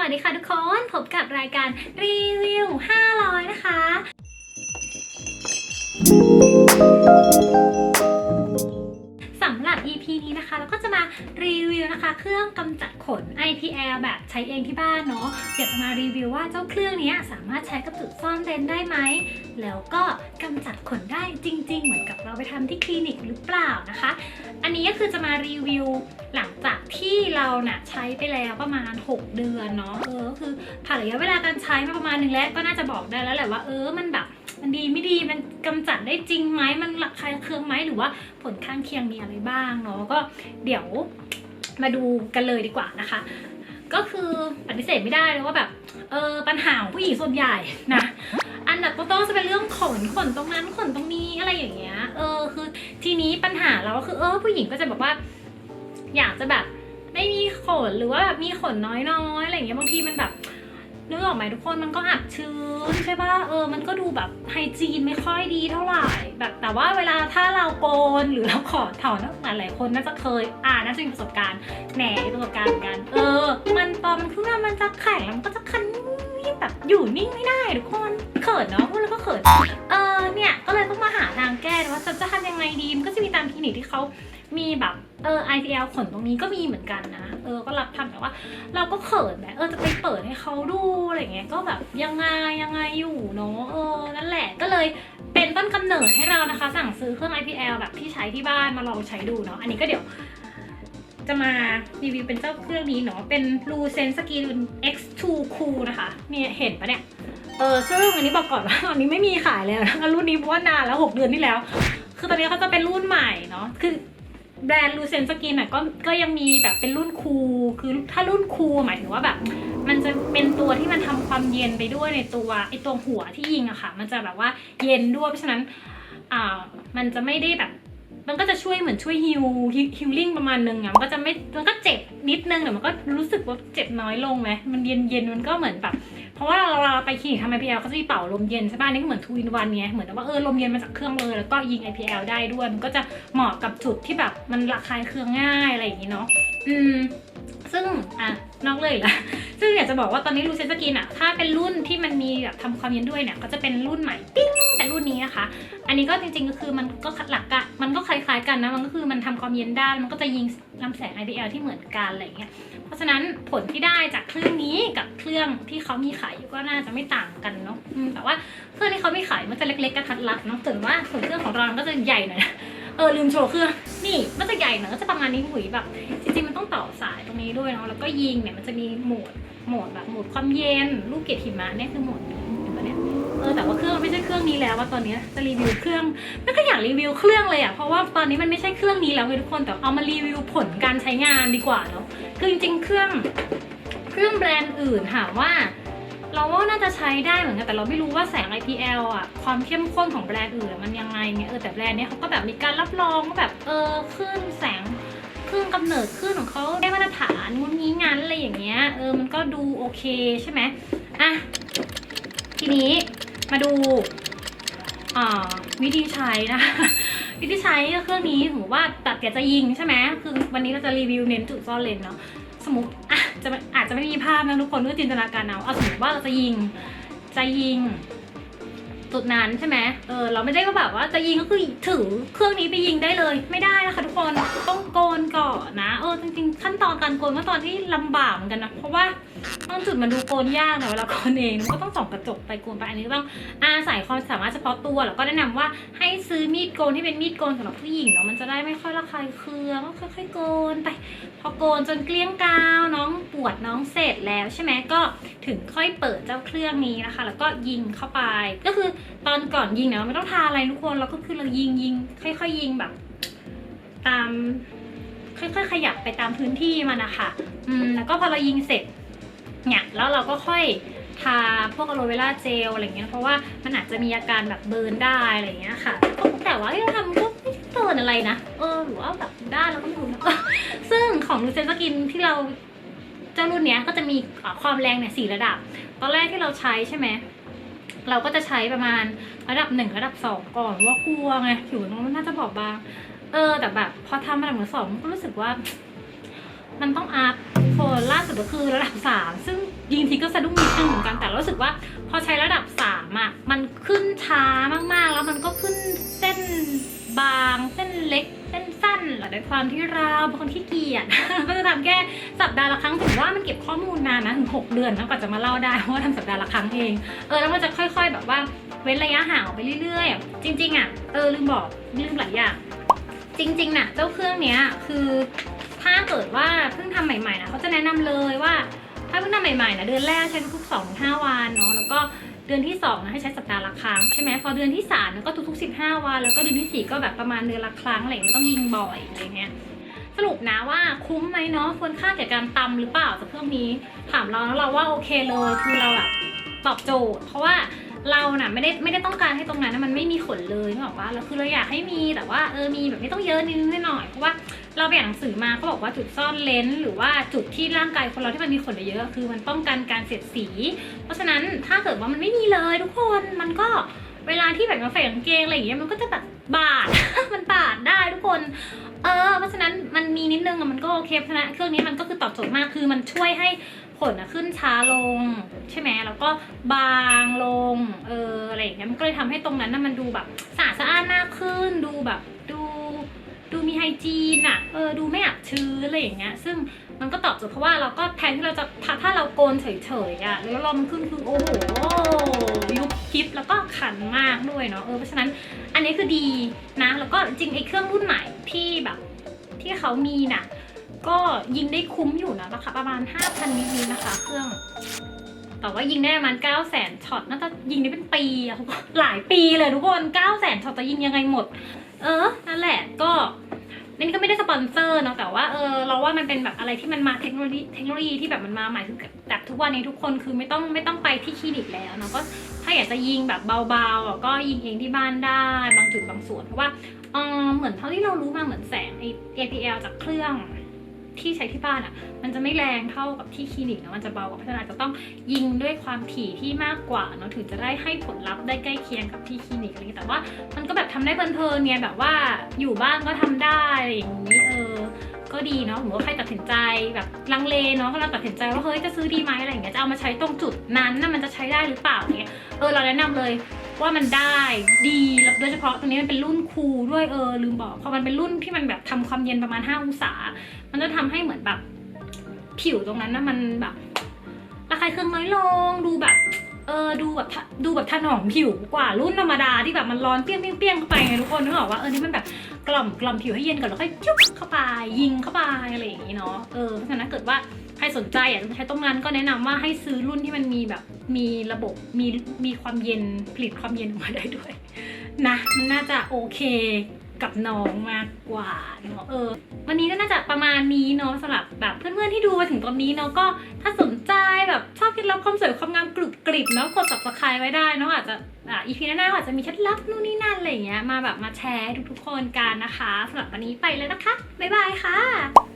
วัสดีค่ะทุกคนพบกับรายการรีวิว 500 นะคะำหรับ EP นี้นะคะเราก็จะมารีวิวนะคะ เครื่องกำจัดขน IPL แบบใช้เองที่บ้านเนาะเดี๋ยวจะมารีวิวว่าเจ้าเครื่องนี้สามารถใช้กับจุดซ่อนเร้นได้ไหม แล้วก็กำจัดขนได้จริง ๆ เหมือนกับเราไปทำที่คลินิกหรือเปล่านะคะ อันนี้ก็คือจะมารีวิวหลังจากที่เราน่ะใช้ไปแล้วประมาณ 6 เดือนเนาะเออก็คือผ่านระยะเวลาการใช้มาประมาณหนึ่งแล้วก็น่าจะบอกได้แล้วแหละว่าเออมันแบบ มันดีไม่ดีมันกำจัดได้จริงไหมมันระคายเคืองไหมหรือว่าผลข้างเคียงมีอะไรบ้างเนาะก็เดี๋ยวมาดูกันเลยดีกว่านะคะ ก็คือปฏิเสธไม่ได้เลยว่าแบบเออปัญหาของผู้หญิงส่วนใหญ่นะอันดับต้นๆจะเป็นเรื่องขนขนตรงนั้นขนตรงนี้อะไรอย่างเงี้ยเออคือทีนี้ปัญหาเราก็คือเออผู้หญิงก็จะแบบว่า อยากจะแบบไม่มีขนหรือว่าแบบมีขนน้อยๆอะไรอย่างเงี้ยบางทีมันแบบนึกออกไหมทุกคนมันก็อับชื้นใช่ป่ะ ออมันก็ดูแบบไฮจีนไม่ค่อยดีเท่าไหร่ แบบแต่ว่าเวลาถ้าเราโกนหรือเราขอถอนหลายคนน่าจะเคย อ่าน่าจะมีประสบการณ์แหนมีประสบการณ์เหมือนกัน เออ มันตอนมันขึ้นมามันจะแข็งแล้วมันก็จะคันแบบอยู่นิ่งไม่ได้ทุกคนเขินเนาะพูดแล้วก็เขินเออเนี่ยก็เลยต้องมาหาทางแก้ว่าจะจะทำยังไงดีมันก็จะมีตามคลินิกที่เขามีแบบ เออ IPL ขนตรงนี้ก็มีเหมือนกันนะ เออ ก็รับทำแต่ว่า เราก็เขินแหมเออ จะไปเปิดให้เขาดูอะไรเงี้ย ก็แบบยังไงยังไงอยู่เนาะ เออ นั่นแหละ ก็เลยเป็นต้นกำเนิดให้เรานะคะ สั่งซื้อเครื่อง IPL แบบที่ใช้ที่บ้านมาลองใช้ดูเนาะ อันนี้ก็เดี๋ยว จะมารีวิวเป็นเจ้าเครื่องนี้เนาะ เป็น l u c e n Skin X2 Cool นะคะ เนี่ยเห็นปะเนี่ย เออซึ่งอันนี้บอกก่อนว่าตอนนี้ไม่มีขายแล้วนะรุ่นนี้เพราะว่านานแล้ว 6 เดือนที่แล้ว คือตอนนี้เขาจะเป็นรุ่นใหม่เนาะ คือ แบรนด์ลูเซนสกินอะก็ก็ยังมีแบบเป็นรุ่นคูลคือถ้ารุ่นคูลหมายถึงว่าแบบ มันจะเป็นตัวที่มันทำความเย็นไปด้วยในตัวไอตัวหัวที่ยิงอะค่ะ มันจะแบบว่าเย็นด้วยเพราะฉะนั้นอ่ามันจะไม่ได้แบบมันก็จะช่วยเหมือนช่วยฮิวฮิลลิ่งประมาณนึงอะมันก็จะไม่มันก็เจ็บนิดนึงแต่มันก็รู้สึกว่าเจ็บน้อยลงไหมมันเย็นเย็นมันก็เหมือนแบบ เพราะว่าเราเราไปคลินิกทำ IPL เขาจะมีเป่าลมเย็นใช่ป่ะนี่ก็เหมือนทูอินวันไงเหมือนกับว่าเออลมเย็นมาจากเครื่องเลยแล้วก็ยิง IPL ได้ด้วย มันก็จะเหมาะกับจุดที่แบบมันระคายเคืองง่ายอะไรอย่างนี้เนาะอืมซึ่งอะนอกเลยละซึ่งอยากจะบอกว่าตอนนี้ลูเซนสกินอะถ้าเป็นรุ่นที่มันมีแบบทำความเย็นด้วยเนี่ยก็จะเป็นรุ่นใหม่ปิ้งแต่รุ่นนี้นะคะ อันนี้ก็จริงๆก็คือมันก็หลักกะมันก็คล้ายๆ กันนะมันก็คือมันทำความเย็นได้มันก็จะยิงลำแสง IPL ที่เหมือนกันอะไรเงี้ยเพราะฉะนั้นผลที่ได้จากเครื่องนี้กับเครื่องที่เขามีขายอยู่ก็น่าจะไม่ต่างกันเนาะแต่ว่าเครื่องที่เขาไม่ขายมันจะเล็กๆกระทัดรัดเนาะส่วนว่าส่วนเครื่องของเรานก็จะใหญ่หน่อยเออลืมโชว์เครื่องนี่มันจะใหญ่หน่อยก็จะประมาณนี้หุยแบบจริงๆมันต้องต่อสายตรงนี้ด้วยเนาะแล้วก็ยิงเนี่ยมันจะมีโหมดโหมดแบบโหมดความเย็นลูกเกดหิมะเนี่ยคือโหมดนี้ เนปะเนี่ยเออแต่ว่าเครื่องไม่ใช่เครื่องนี้แล้วว่าตอนนี้จะรีวิวเครื่องไม่ก็อยากรีวิวเครื่องเลยอะเพราะว่าตอนนี้มันไม่ใช่เครื่องนี้แล้วเลยทุกคนแต่เอามารีวิวผลการใช้งานดีกว่าเนาะคือจริงๆ เครื่องเครื่องแบรนด์อื่นถามว่า เราว่าน่าจะใช้ได้เหมือนกันแต่เราไม่รู้ว่าแสง IPL อะความเข้มข้นของแบรนด์อื่นมันยังไงเนี่ยเออแต่แบรนด์เนี้ยเขาก็แบบมีการรับรองว่าแบบเออคลื่นแสงคลื่นกำเนิดคลื่นของเขาได้มาตรฐานงุ้นงี้งั้นอะไรอย่างเงี้ย เออ มันก็ดูโอเคใช่ไหมอะ ทีนี้มาดูวิธีใช้นะวิธีใช้เครื่องนี้ถือว่าตัดเดี๋ยวจะยิงใช่ไหมคือวันนี้เราจะรีวิวเน้นจุดซ่อนเลนเนาะสมมติอะจะอาจจะไม่มีภาพนะทุกคนก็จินตนาการเอาเอาสมมติว่าเราจะยิงจะยิง จุดนั้นใช่ไหมเออเราไม่ได้ก็แบบว่าจะยิงก็คือถือเครื่องนี้ไปยิงได้เลย ไม่ได้นะคะทุกคนต้องโกนก่อนนะเออจริงๆขั้นตอนการโกนก็ตอนที่ลำบากเหมือนกันนะเพราะว่า บางจุดมันดูโกนยากนะเวลาโกนเองมันก็ต้องส่องกระจกไปโกนไปอันนี้ต้องอาศัยความสามารถเฉพาะตัว แล้วก็แนะนำว่าให้ซื้อมีดโกนที่เป็นมีดโกนสำหรับผู้หญิงเนาะมันจะได้ไม่ค่อยระคายเคืองก็ค่อยๆโกนไป พอโกนจนเกลี้ยงกาวน้องปวดน้องเสร็จแล้วใช่ไหมก็ถึงค่อยเปิดเจ้าเครื่องนี้นะคะ แล้วก็ยิงเข้าไป ก็คือตอนก่อนยิงเนี่ยเราไม่ต้องทาอะไรทุกคนเราก็คือเรายิงยิงค่อยๆยิงแบบ ตามค่อยๆขยับไปตามพื้นที่มันนะคะอืมแล้วก็พอเรายิงเสร็จ เนี่ยแล้วเราก็ค่อยทาพวกอะโลเวราเจลอะไรเงี้ยเพราะว่ามันอาจจะมีอาการแบบเบิร์นได้อะไรเงี้ยค่ะก็แต่ว่าที่เราทำก็ไม่เบิร์นอะไรนะเออหรือว่าแบบได้เราก็ไม่รู้นะซึ่งของลูเซนสกินที่เราเจ้ารุ่นเนี้ยก็จะมีความแรงเนี่ยสี่ระดับ ตอนแรกที่เราใช้ใช่ไหมเราก็จะใช้ประมาณระดับหนึ่งระดับสองก่อนว่ากลัวไงผิวมันน่าจะบอบบาง เออแต่แบบพอทำระดับหนึ่งสองก็รู้สึกว่า มันต้องอัพโฟนล่าสุดก็คือระดับสามซึ่งยิงทีก็สะดุ้งนิดนึงเหมือนกันแต่รู้สึกว่า พอใช้ระดับสามอะมันขึ้นช้ามากๆ แล้วมันก็ขึ้นเส้นบาง เส้นเล็ก เส้นสั้นหรือด้วยความที่เราเป็นคนที่เกียจก็จะทำแค่สัปดาห์ละครั้งถือว่ามันเก็บข้อมูลนานนะถึงหกเดือนนะกว่าจะมาเล่าได้เพราะว่าทำสัปดาห์ละครั้งเองเออแล้วมันจะค่อย ๆ แบบว่าเว้นระยะห่างออกไปเรื่อยๆ จริงๆอะเออลืมบอกลืมหลายอย่างจริงๆน่ะเจ้าเครื่องเนี้ยคือ ถ้าเกิดว่าเพิ่งทำใหม่ๆนะเขาจะแนะนำเลยว่า ถ้าเพิ่งทำใหม่ๆนะเดือนแรกใช้ทุกๆสองห้าวันเนาะแล้วก็เดือนที่2นะให้ใช้สัปดาห์ละครั้งใช่ไหมพอเดือนที่3เนี่ยก็ทุกๆ 15 วัน แล้วก็เดือนทีสี่ 4 ก็แบบประมาณเดือนละครั้งอะไรอย่างเงี้ยต้องยิงบ่อยอะไรเงี้ยสรุปนะว่าคุ้มไหมเนาะควรค่าแก่การตำหรือเปล่าจากเครื่องนี้ถามเราแล้วเราว่าโอเคเลยคือเราแบบตอบโจทย์ เพราะว่า เราน่ะไม่ได้ไม่ได้ต้องการให้ตรงนั้นนะมันไม่มีขนเลยนึกออกปะแล้วคือเราอยากให้มีแต่ว่าเออมีแบบไม่ต้องเยอะนิดนิดหน่อยเพราะว่าเราไปอ่านหนังสือมาเขาบอกว่าจุดซ่อนเลนส์หรือว่าจุดที่ร่างกายคนเราที่มันมีขนเยอะคือมันป้องกันการเสียดสี เพราะฉะนั้นถ้าเกิดว่ามันไม่มีเลยทุกคนมันก็เวลาที่แบบมาใส่กางเกงอะไรอย่างเงี้ยมันก็จะแบบบาด มันบาดได้ทุกคนเออเพราะฉะนั้นมันมีนิดนึงอะมันก็โอเคเพราะฉะนั้นเครื่องนี้มันก็คือตอบโจทย์มากคือมันช่วยให้ ขนอะขึ้นช้าลงใช่ไหมแล้วก็บางลงเอออะไรอย่างเงี้ยมันก็เลยทำให้ตรงนั้นน่ะมันดูแบบสะอาดสะอ้านมากขึ้นดูแบบดูดูมีไฮจีนอะเออดูไม่อับชื้นอะไรอย่างเงี้ยซึ่งมันก็ตอบโจทย์เพราะว่าเราก็แทนที่เราจะถ้าถ้าเราโกนเฉยๆอะแล้วเรามันขึ้นคือโอ้โหยุบคลิปแล้วก็ขันมากด้วยเนาะเออเพราะฉะนั้นอันนี้คือดีนะ แล้วก็จริงไอ้เครื่องรุ่นใหม่ที่แบบที่เขามีน่ะ ก็ยิงได้คุ้มอยู่นะราคาประมาณ 5,000นิดๆนะคะ เครื่อง แต่ว่ายิงได้ประมาณ 9 0 0 0 0ช็อตน่าจะยิงได้เป็นปีอะทุกคนหลายปีเลยทุกคน9 0 0 0 0ช็อตจะยิงยังไงหมด เออ นั่นแหละก็นี่ก็ไม่ได้สปอนเซอร์เนาะแต่ว่าเออเราว่ามันเป็นแบบอะไรที่มันมาเทคโนโลยีเทคโนโลยีที่แบบมันมาใหม่คือแบบทุกวันนี้ทุกคนคือไม่ต้องไม่ต้องไปที่คลินิกแล้วเนาะก็ถ้าอยากจะยิงแบบเบาๆก็ยิงเองที่บ้านได้ บางจุดบางส่วนเพราะว่าเออเหมือนเท่าที่เรารู้มาเหมือนแสงไอ APL จากเครื่อง ที่ใช้ที่บ้านอะ มันจะไม่แรงเท่ากับที่คลินิกนะมันจะเบากว่าเพราะฉะนั้นอาจจะต้องยิงด้วยความถี่ที่มากกว่าเนาะถึงจะได้ให้ผลลัพธ์ได้ใกล้เคียงกับที่คลินิกอะไรอย่างเงี้ยแต่ว่า มันก็แบบทำได้เพลินๆเนี่ยแบบว่าอยู่บ้านก็ทำได้อะไรอย่างนี้เออก็ดีเนาะผมว่าใครตัดสินใจแบบลังเลเนาะกำลังตัดสินใจว่าเฮ้ยจะซื้อดีไหมอะไรอย่างเงี้ยจะเอามาใช้ตรงจุดนั้นน่ะมันจะใช้ได้หรือเปล่าเนี่ยเออเราแนะนำเลย ว่ามันได้ดีแล้วโดยเฉพาะตัวนี้มันเป็นรุ่นคูลด้วยเออลืมบอกพอมันเป็นรุ่นที่มันแบบทำความเย็นประมาณ5องศา มันจะทำให้เหมือนแบบผิวตรงนั้นนะมันแบบระคายเคืองน้อยลงดูแบบเออดูแบบดูแบบถนอมผิวกว่ารุ่นธรรมดาที่แบบมันร้อนเปรี้ยงเปรี้ยงเปรี้ยงเข้าไปไงทุกคนนึกออกว่าเออนี่มันแบบกล่อมกล่อมผิวให้เย็นก่อนแล้วค่อยจุ๊บเข้าไปยิงเข้าไปอะไรอย่างนี้เนาะเออเพราะฉะนั้นเกิดว่า ใครสนใจอยากจะใช้ตรงนั้นก็แนะนำว่าให้ซื้อรุ่นที่มันมีแบบมีระบบมีมีความเย็นผลิตความเย็นออกมาได้ด้วยนะมันน่าจะโอเคกับน้องมากกว่าเนาะเออ วันนี้ก็น่าจะประมาณนี้เนาะสำหรับแบบเพื่อนๆที่ดูมาถึงตอนนี้เนาะก็ถ้าสนใจแบบชอบเคล็ดลับความสวยความงามกรุบกริบเนาะกด subscribe ไว้ได้เนาะอาจจะอ่าอีพีหน้าอาจจะมีเคล็ดลับนู่นนี่นั่นอะไรอย่างเงี้ยมาแบบมาแชร์ทุกๆคนกันนะคะสำหรับวันนี้ไปแล้วนะคะบ๊ายบายค่ะ